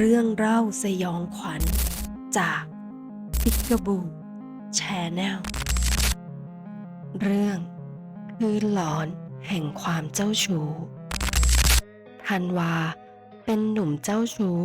เรื่องเล่าสยองขวัญ จากพิกาบูแชแนลเรื่องคือหลอนแห่งความเจ้าชู้ธันวาเป็นหนุ่มเจ้าชู้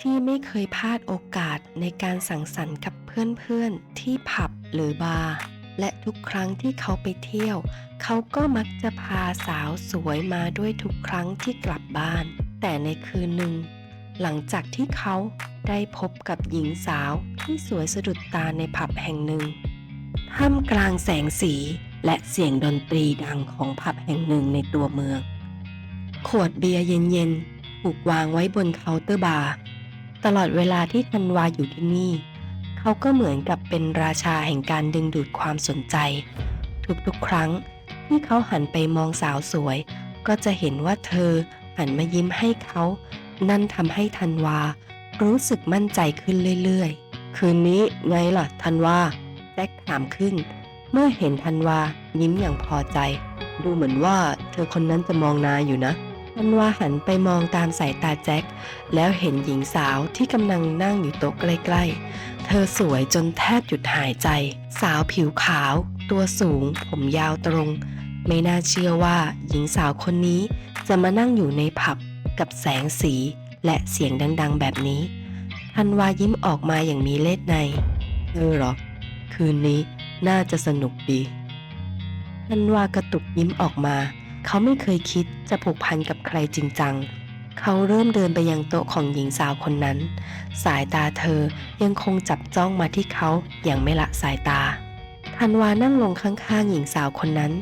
ที่ไม่เคยพลาดโอกาสในการสังสรรค์กับเพื่อนๆที่ผับหรือบาร์และทุกครั้งที่เขาไปเที่ยว เขาก็มักจะพาสาวสวยมาด้วยทุกครั้งที่กลับบ้าน แต่ในคืนหนึ่ง หลังจากที่เขาได้พบกับหญิงสาวที่สวยสะดุดตาในผับแห่งหนึ่ง ท่ามกลางแสงสีและเสียงดนตรีดังของผับแห่งหนึ่งในตัวเมือง ขวดเบียร์เย็นๆ ถูกวางไว้บนเคาน์เตอร์บาร์ ตลอดเวลาที่ธันวาอยู่ที่นี่ เขาก็เหมือนกับเป็นราชาแห่งการดึงดูดความสนใจ ทุกๆ ครั้งที่เขาหันไปมองสาวสวย ก็จะเห็นว่าเธอหันมายิ้มให้เขา นั่นทำให้ธันวา รู้สึกมั่นใจขึ้นเรื่อยๆ คืนนี้ไงล่ะธันวาแจ็คถามขึ้น เมื่อเห็นธันวายิ้มอย่างพอใจ ดูเหมือนว่าเธอคนนั้นจะมองนาอยู่นะธันวาหันไปมองตามสายตาแจ็คแล้วเห็นหญิงสาวที่กำลังนั่งอยู่โต๊ะใกล้ๆ เธอสวยจนแทบหยุดหายใจ สาวผิวขาว ตัวสูง ผมยาวตรง ไม่น่าเชื่อว่าหญิงสาวคนนี้จะมานั่งอยู่ในผับ กับแสงสีและเสียงดัง ๆ แบบนี้ธันวายิ้มออกมาอย่างมีเล่ห์ใน เออหรอ คืนนี้น่าจะสนุกดีธันวากระตุกยิ้มออกมา เขาไม่เคยคิดจะผูกพันกับใครจริงจัง เขาเริ่มเดินไปยังโต๊ะของหญิงสาวคนนั้น สายตาเธอยังคงจับจ้องมาที่เขาอย่างไม่ละสายตาธันวานั่งลงข้างๆ หญิงสาวคนนั้น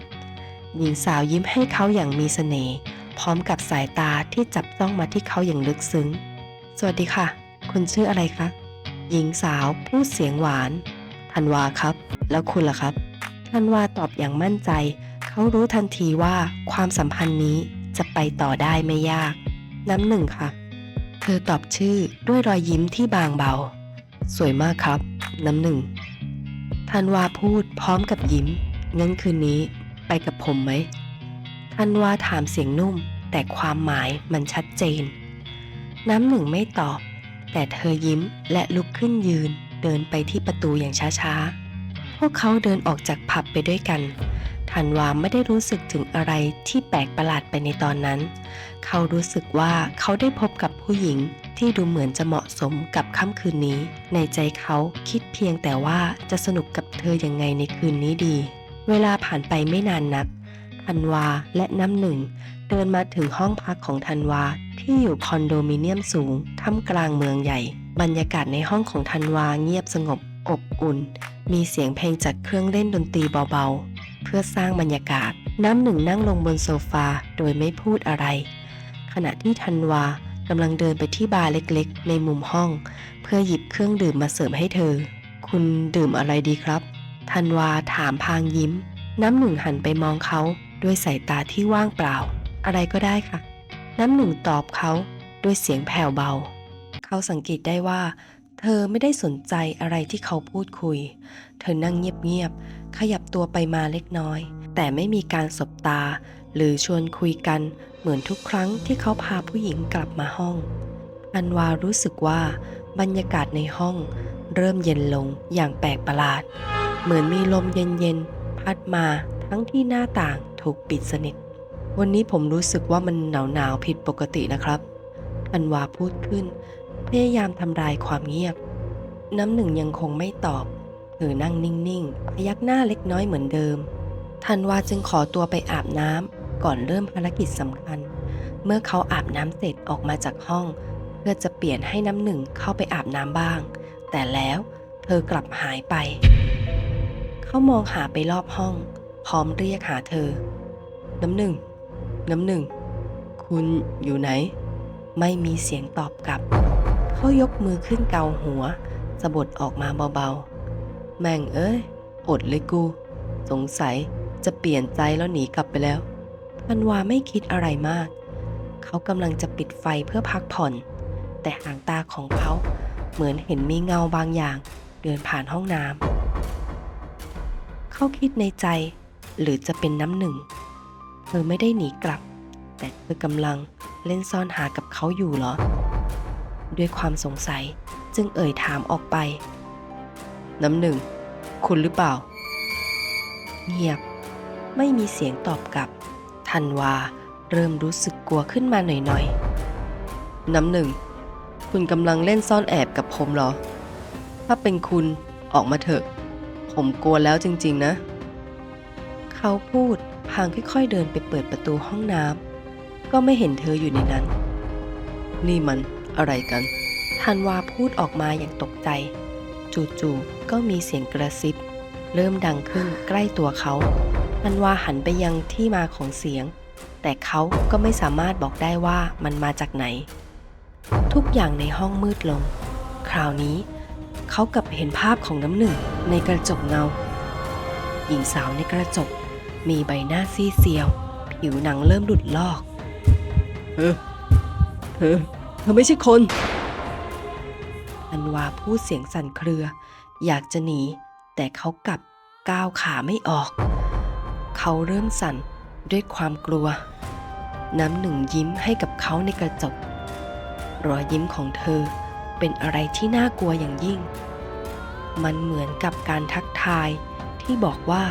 หญิงสาวยิ้มให้เขาอย่างมีเสน่ห์ พร้อมกับสายตาที่จับจ้องมาที่เขาอย่างลึกซึ้ง สวัสดีค่ะ คุณชื่ออะไรคะ หญิงสาวพูดเสียงหวาน ธันวาครับ แล้วคุณล่ะครับ ธันวาตอบอย่างมั่นใจ เขารู้ทันทีว่าความสัมพันธ์นี้จะไปต่อได้ไม่ยาก น้ำหนึ่งค่ะ เธอตอบชื่อด้วยรอยยิ้มที่บางเบา สวยมากครับ น้ำหนึ่ง ธันวาพูดพร้อมกับยิ้มงั้นคืนนี้ไปกับผมไหม ธันวาถามเสียงนุ่ม แต่ความหมายมันชัดเจน น้ำหนึ่งไม่ตอบ แต่เธอยิ้มและลุกขึ้นยืน เดินไปที่ประตูอย่างช้าๆ พวกเขาเดินออกจากผับไปด้วยกันธันวาไม่ได้รู้สึกถึงอะไรที่แปลกประหลาดไปในตอนนั้น เขารู้สึกว่าเขาได้พบกับผู้หญิงที่ดูเหมือนจะเหมาะสมกับค่ำคืนนี้ ในใจเขาคิดเพียงแต่ว่าจะสนุกกับเธอยังไงในคืนนี้ดี เวลาผ่านไปไม่นานนัก ธันวาและน้ำหนึ่ง เดินมาถึงห้องพักของธันวาที่อยู่คอนโดมิเนียมสูงท่ามกลางเมืองใหญ่ บรรยากาศในห้องของธันวาเงียบสงบอบอุ่น มีเสียงเพลงจากเครื่องเล่นดนตรีเบาๆ เพื่อสร้างบรรยากาศ น้ำหนึ่งนั่งลงบนโซฟาโดยไม่พูดอะไร ขณะที่ธันวากำลังเดินไปที่บาร์เล็กๆ ในมุมห้อง เพื่อหยิบเครื่องดื่มมาเสิร์ฟให้เธอ คุณดื่มอะไรดีครับธันวาถามพางยิ้ม น้ำหนึ่งหันไปมองเขา ด้วยสายตาที่ว่างเปล่า อะไรก็ได้ค่ะ น้ำหนึ่งตอบเขาด้วยเสียงแผ่วเบา เขาสังเกตได้ว่า เธอไม่ได้สนใจอะไรที่เขาพูดคุย เธอนั่งเงียบๆขยับตัวไปมาเล็กน้อย แต่ไม่มีการสบตา หรือชวนคุยกันเหมือนทุกครั้งที่เขาพาผู้หญิงกลับมาห้อง อันวารู้สึกว่าบรรยากาศในห้อง เริ่มเย็นลงอย่างแปลกประหลาด เหมือนมีลมเย็นๆพัดมาทั้งที่หน้าต่าง ถูกปิดสนิท วันนี้ผมรู้สึกว่ามันหนาวๆผิดปกตินะครับ อันวาพูดขึ้น พยายามทำลายความเงียบ น้ำหนึ่งยังคงไม่ตอบเธอนั่งนิ่งๆ พยักหน้าเล็กน้อยเหมือนเดิมธันวาจึงขอตัวไปอาบน้ำก่อนเริ่มภารกิจสำคัญ เมื่อเขาอาบน้ำเสร็จออกมาจากห้อง เพื่อจะเปลี่ยนให้น้ำหนึ่งเข้าไปอาบน้ำบ้าง แต่แล้วเธอกลับหายไป เขามองหาไปรอบห้อง พร้อมเรียกหาเธอ น้ำหนึ่ง น้ำหนึ่ง คุณอยู่ไหน ไม่มีเสียงตอบกลับ เขายกมือขึ้นเกาหัวสะบดออกมาเบาๆ แม่งเอ้ย อดเลยกู สงสัยจะเปลี่ยนใจแล้วหนีกลับไปแล้วธันวาไม่คิดอะไรมาก เขากำลังจะปิดไฟเพื่อพักผ่อน แต่หางตาของเขาเหมือนเห็นมีเงาบางอย่าง เดินผ่านห้องน้ำเขาคิดในใจหรือจะเป็นน้ำหนึ่ง เธอไม่ได้หนีกลับ แต่เธอกำลังเล่นซ่อนหากับเขาอยู่เหรอ ด้วยความสงสัยจึงเอ่ยถามออกไป น้ำหนึ่ง คุณหรือเปล่า เงียบ ไม่มีเสียงตอบกลับธันวาเริ่มรู้สึกกลัวขึ้นมาหน่อยๆ น้ำหนึ่ง คุณกำลังเล่นซ่อนแอบกับผมเหรอ ถ้าเป็นคุณออกมาเถอะ ผมกลัวแล้วจริงๆนะ เขาพูด พางค่อยๆเดินไปเปิดประตูห้องน้ำก็ไม่เห็นเธออยู่ในนั้น นี่มันอะไรกันธันวาพูดออกมาอย่างตกใจ จู่ๆก็มีเสียงกระซิบ เริ่มดังขึ้นใกล้ตัวเขาธันวาหันไปยังที่มาของเสียง แต่เขาก็ไม่สามารถบอกได้ว่ามันมาจากไหน ทุกอย่างในห้องมืดลง คราวนี้เขากลับเห็นภาพของน้ำหนึ่งในกระจกเงา หญิงสาวในกระจก มีใบหน้าซีดเซียว ผิวหนังเริ่มหลุดลอกเธอเธอเธอไม่ใช่คน อันวาพูดเสียงสั่นเครือ อยากจะหนี แต่เขากลับก้าวขาไม่ออก เขาเริ่มสั่นด้วยความกลัว น้ำหนึ่งยิ้มให้กับเขาในกระจก รอยยิ้มของเธอเป็นอะไรที่น่ากลัวอย่างยิ่ง มันเหมือนกับการทักทายที่บอกว่า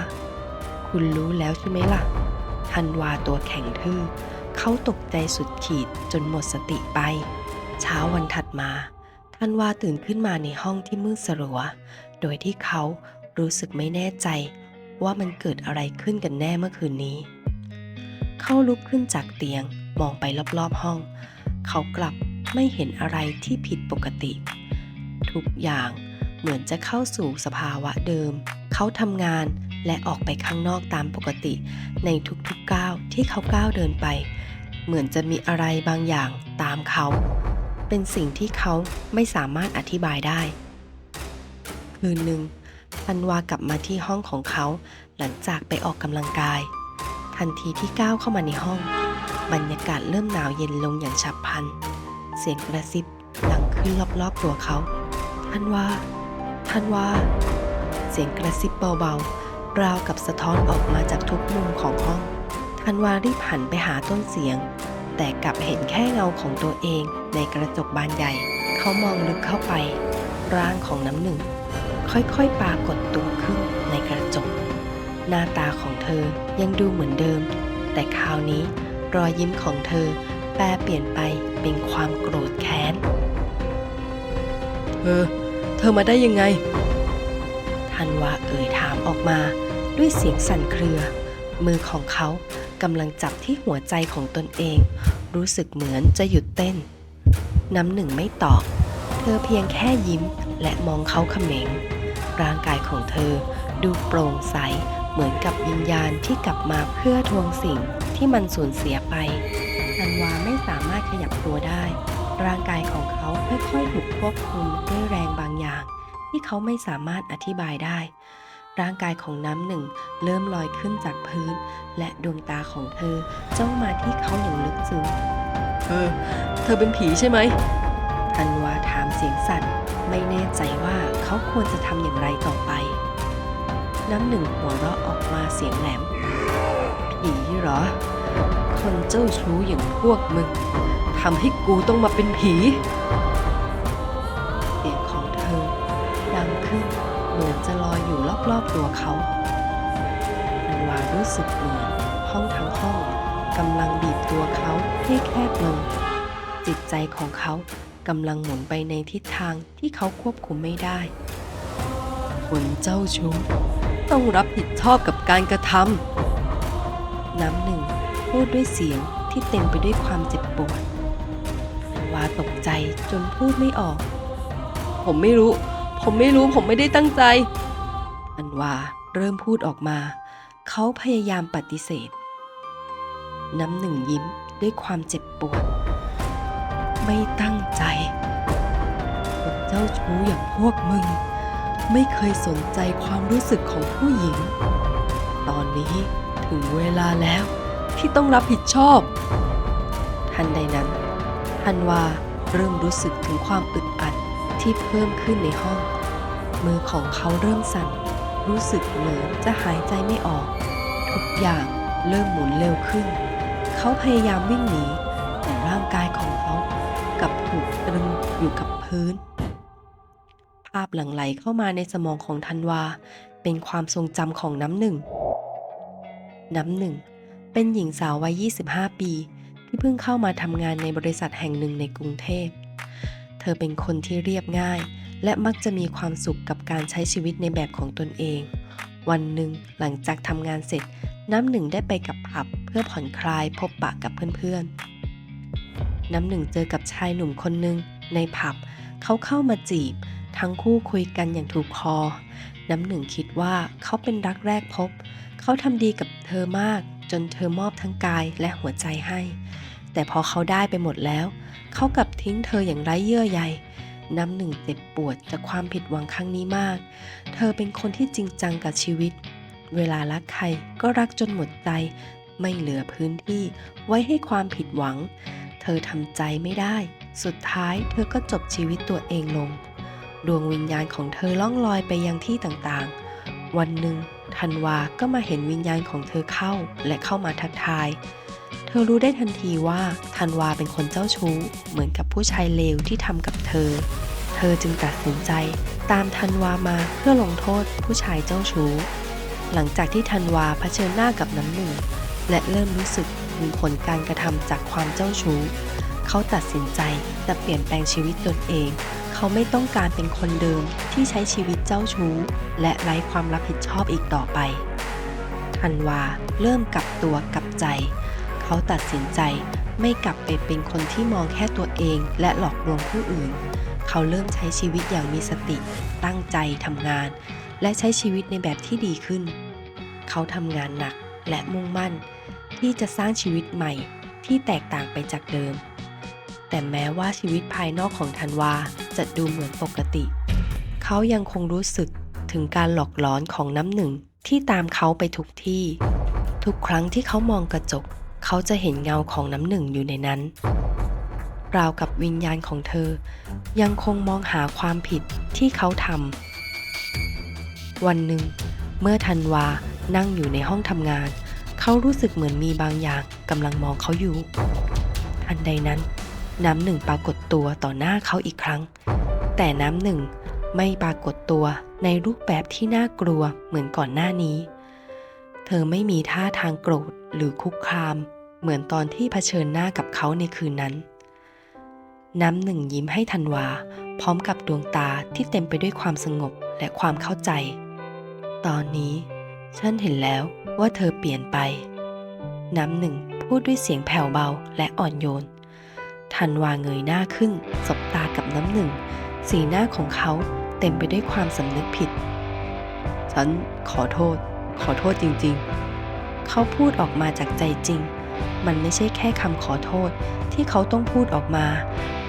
คุณรู้แล้วใช่ไหมล่ะทันวาตัวแข็งทื่อเขาตกใจสุดขีดจนหมดสติไป เช้าวันถัดมาทันวาตื่นขึ้นมาในห้องที่มืดสลัว โดยที่เขารู้สึกไม่แน่ใจว่ามันเกิดอะไรขึ้นกันแน่เมื่อคืนนี้ เขาลุกขึ้นจากเตียงมองไปรอบๆห้อง เขากลับไม่เห็นอะไรที่ผิดปกติ ทุกอย่างเหมือนจะเข้าสู่สภาวะเดิม เขาทำงาน และออกไปข้างนอกตามปกติ ในทุกๆก้าวที่เขาก้าวเดินไป เหมือนจะมีอะไรบางอย่างตามเขา เป็นสิ่งที่เขาไม่สามารถอธิบายได้ คืนหนึ่งธันวากลับมาที่ห้องของเขาหลังจากไปออกกำลังกาย ทันทีที่ก้าวเข้ามาในห้อง บรรยากาศเริ่มหนาวเย็นลงอย่างฉับพลัน เสียงกระซิบดังขึ้นรอบๆตัวเขาทันวาทันวาเสียงกระซิบเบาๆ ราวกับสะท้อนออกมาจากทุกมุมของห้องทันวารีบหันไปหาต้นเสียง แต่กลับเห็นแค่เงาของตัวเองในกระจกบานใหญ่ เขามองลึกเข้าไป ร่างของน้ำหนึ่ง ค่อยๆปรากฏตัวขึ้นในกระจก หน้าตาของเธอยังดูเหมือนเดิม แต่คราวนี้รอยยิ้มของเธอแปลเปลี่ยนไปเป็นความโกรธแค้น เธอ เธอมาได้ยังไง ทันวาเอ่ยถามออกมา ด้วยเสียงสั่นเครือ มือของเขากำลังจับที่หัวใจของตนเอง รู้สึกเหมือนจะหยุดเต้น น้ำหนึ่งไม่ตอบ เธอเพียงแค่ยิ้มและมองเขาเขม็ง ร่างกายของเธอดูโปร่งใสเหมือนกับวิญญาณที่กลับมาเพื่อทวงสิ่งที่มันสูญเสียไปธันวาไม่สามารถขยับตัวได้ ร่างกายของเขาค่อยๆถูกควบคุมด้วยแรงบางอย่าง ที่เขาไม่สามารถอธิบายได้ ร่างกายของน้ำหนึ่งเริ่มลอยขึ้นจากพื้น และดวงตาของเธอจ้องมาที่เขาอย่างลึกซึ้งเธอ เธอเป็นผีใช่ไหมธันวาถามเสียงสั่น ไม่แน่ใจว่าเขาควรจะทำอย่างไรต่อไป น้ำหนึ่งหัวเราะออกมาเสียงแหลม ผีเหรอ คนเจ้าชู้อย่างพวกมึงทำให้กูต้องมาเป็นผี รอบตัวเขาอันวารู้สึกเหมือนห้องทั้งห้องกำลังบีบตัวเขาให้แคบลง จิตใจของเขากำลังหมุนไปในทิศทางที่เขาควบคุมไม่ได้ คนเจ้าชู้ต้องรับผิดชอบกับการกระทำน้ำหนึ่งพูดด้วยเสียงที่เต็มไปด้วยความเจ็บปวดวาตกใจจนพูดไม่ออก ผมไม่รู้ ผมไม่รู้ผมไม่ได้ตั้งใจ อันวาเริ่มพูดออกมา เขาพยายามปฏิเสธ น้ำหนึ่งยิ้มด้วยความเจ็บปวด ไม่ตั้งใจคนเจ้าชู้อย่างพวกมึง ไม่เคยสนใจความรู้สึกของผู้หญิง ตอนนี้ถึงเวลาแล้วที่ต้องรับผิดชอบ ทันใดนั้นทันวาเริ่มรู้สึกถึงความอึดอัดที่เพิ่มขึ้นในห้อง มือของเขาเริ่มสั่น รู้สึกเหมือนจะหายใจไม่ออก ทุกอย่างเริ่มหมุนเร็วขึ้น เขาพยายามวิ่งหนี แต่ร่างกายของเขากลับถูกตรึงอยู่กับพื้น ภาพหลั่งไหลเข้ามาในสมองของธันวา เป็นความทรงจำของน้ำหนึ่ง น้ำหนึ่ง เป็นหญิงสาววัย 25 ปี ที่เพิ่งเข้ามาทำงานในบริษัทแห่งหนึ่งในกรุงเทพ เธอเป็นคนที่เรียบง่าย และมักจะมีความสุขกับการใช้ชีวิตในแบบของตนเอง วันหนึ่งหลังจากทำงานเสร็จ น้ำหนึ่งได้ไปกับผับ เพื่อผ่อนคลายพบปะกับเพื่อนๆ น้ำหนึ่งเจอกับชายหนุ่มคนหนึ่งในผับ เขาเข้ามาจีบ ทั้งคู่คุยกันอย่างถูกคอ น้ำหนึ่งคิดว่าเขาเป็นรักแรกพบ เขาทำดีกับเธอมาก จนเธอมอบทั้งกายและหัวใจให้ แต่พอเขาได้ไปหมดแล้ว เขากลับทิ้งเธออย่างไร้เยื่อใย น้ำหนึ่งเจ็บปวดจากความผิดหวังครั้งนี้มาก เธอเป็นคนที่จริงจังกับชีวิต เวลารักใครก็รักจนหมดใจ ไม่เหลือพื้นที่ไว้ให้ความผิดหวัง เธอทำใจไม่ได้ สุดท้ายเธอก็จบชีวิตตัวเองลง ดวงวิญญาณของเธอล่องลอยไปยังที่ต่างๆ วันหนึ่งธันวาก็มาเห็นวิญญาณของเธอเข้าและเข้ามาทักทาย เธอรู้ได้ทันทีว่าธันวาเป็นคนเจ้าชู้ เหมือนกับผู้ชายเลวที่ทำกับเธอ เธอจึงตัดสินใจ ตามธันวามาเพื่อลงโทษผู้ชายเจ้าชู้ หลังจากที่ธันวาเผชิญหน้ากับน้ำหนึ่ง และเริ่มรู้สึกถึงผลการกระทำจากความเจ้าชู้ เขาตัดสินใจจะเปลี่ยนแปลงชีวิตตนเอง เขาไม่ต้องการเป็นคนเดิมที่ใช้ชีวิตเจ้าชู้ และไร้ความรับผิดชอบอีกต่อไปธันวาเริ่มกลับตัวกลับใจ เขาตัดสินใจไม่กลับไปเป็นคนที่มองแค่ตัวเองและหลอกลวงผู้อื่น เขาเริ่มใช้ชีวิตอย่างมีสติ ตั้งใจทำงาน และใช้ชีวิตในแบบที่ดีขึ้น เขาทำงานหนักและมุ่งมั่น ที่จะสร้างชีวิตใหม่ที่แตกต่างไปจากเดิม แต่แม้ว่าชีวิตภายนอกของธันวาจะดูเหมือนปกติ เขายังคงรู้สึกถึงการหลอกหลอนของน้ำหนึ่งที่ตามเขาไปทุกที่ ทุกครั้งที่เขามองกระจก เขาจะเห็นเงาของน้ำหนึ่งอยู่ในนั้น ราวกับวิญญาณของเธอ ยังคงมองหาความผิดที่เขาทำ วันหนึ่ง เมื่อธันวานั่งอยู่ในห้องทำงาน เขารู้สึกเหมือนมีบางอย่างกำลังมองเขาอยู่ ทันใดนั้น น้ำหนึ่งปรากฏตัวต่อหน้าเขาอีกครั้ง แต่น้ำหนึ่งไม่ปรากฏตัวในรูปแบบที่น่ากลัวเหมือนก่อนหน้านี้ เธอไม่มีท่าทางโกรธหรือคุกคาม เหมือนตอนที่เผชิญหน้ากับเขาในคืนนั้น น้ำหนึ่งยิ้มให้ธันวา พร้อมกับดวงตาที่เต็มไปด้วยความสงบและความเข้าใจ ตอนนี้ ฉันเห็นแล้วว่าเธอเปลี่ยนไป น้ำหนึ่งพูดด้วยเสียงแผ่วเบาและอ่อนโยนธันวาเงยหน้าขึ้น สบตากับน้ำหนึ่ง สีหน้าของเขาเต็มไปด้วยความสำนึกผิด ฉันขอโทษ ขอโทษจริงๆ เขาพูดออกมาจากใจจริง มันไม่ใช่แค่คำขอโทษที่เขาต้องพูดออกมา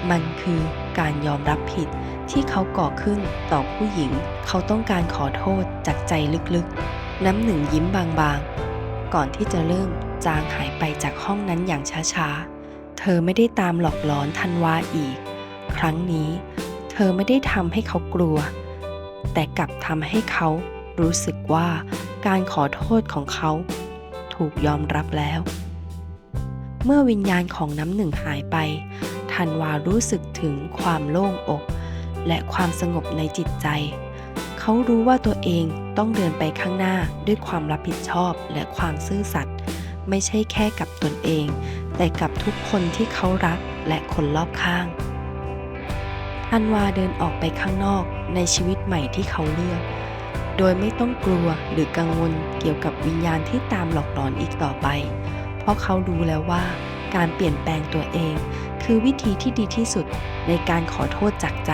มันคือการยอมรับผิดที่เขาก่อขึ้นต่อผู้หญิง เขาต้องการขอโทษจากใจลึกๆ น้ำหนึ่งยิ้มบางๆ ก่อนที่จะเริ่มจางหายไปจากห้องนั้นอย่างช้าๆ เธอไม่ได้ตามหลอกหลอนทันวาอีก ครั้งนี้ เธอไม่ได้ทำให้เขากลัว แต่กลับทำให้เขารู้สึกว่าการขอโทษของเขา ถูกยอมรับแล้ว เมื่อวิญญาณของน้ำหนึ่งหายไปธันวารู้สึกถึงความโล่งอก และความสงบในจิตใจ เขารู้ว่าตัวเองต้องเดินไปข้างหน้าด้วยความรับผิดชอบและความซื่อสัตย์ไม่ใช่แค่กับตนเอง แต่กับทุกคนที่เขารักและคนรอบข้างธันวาเดินออกไปข้างนอกในชีวิตใหม่ที่เขาเลือก โดยไม่ต้องกลัวหรือกังวลเกี่ยวกับวิญญาณที่ตามหลอกหลอนอีกต่อไป ราะเขารู้แล้วว่า การเปลี่ยนแปลงตัวเอง คือวิธีที่ดีที่สุดในการขอโทษจากใจ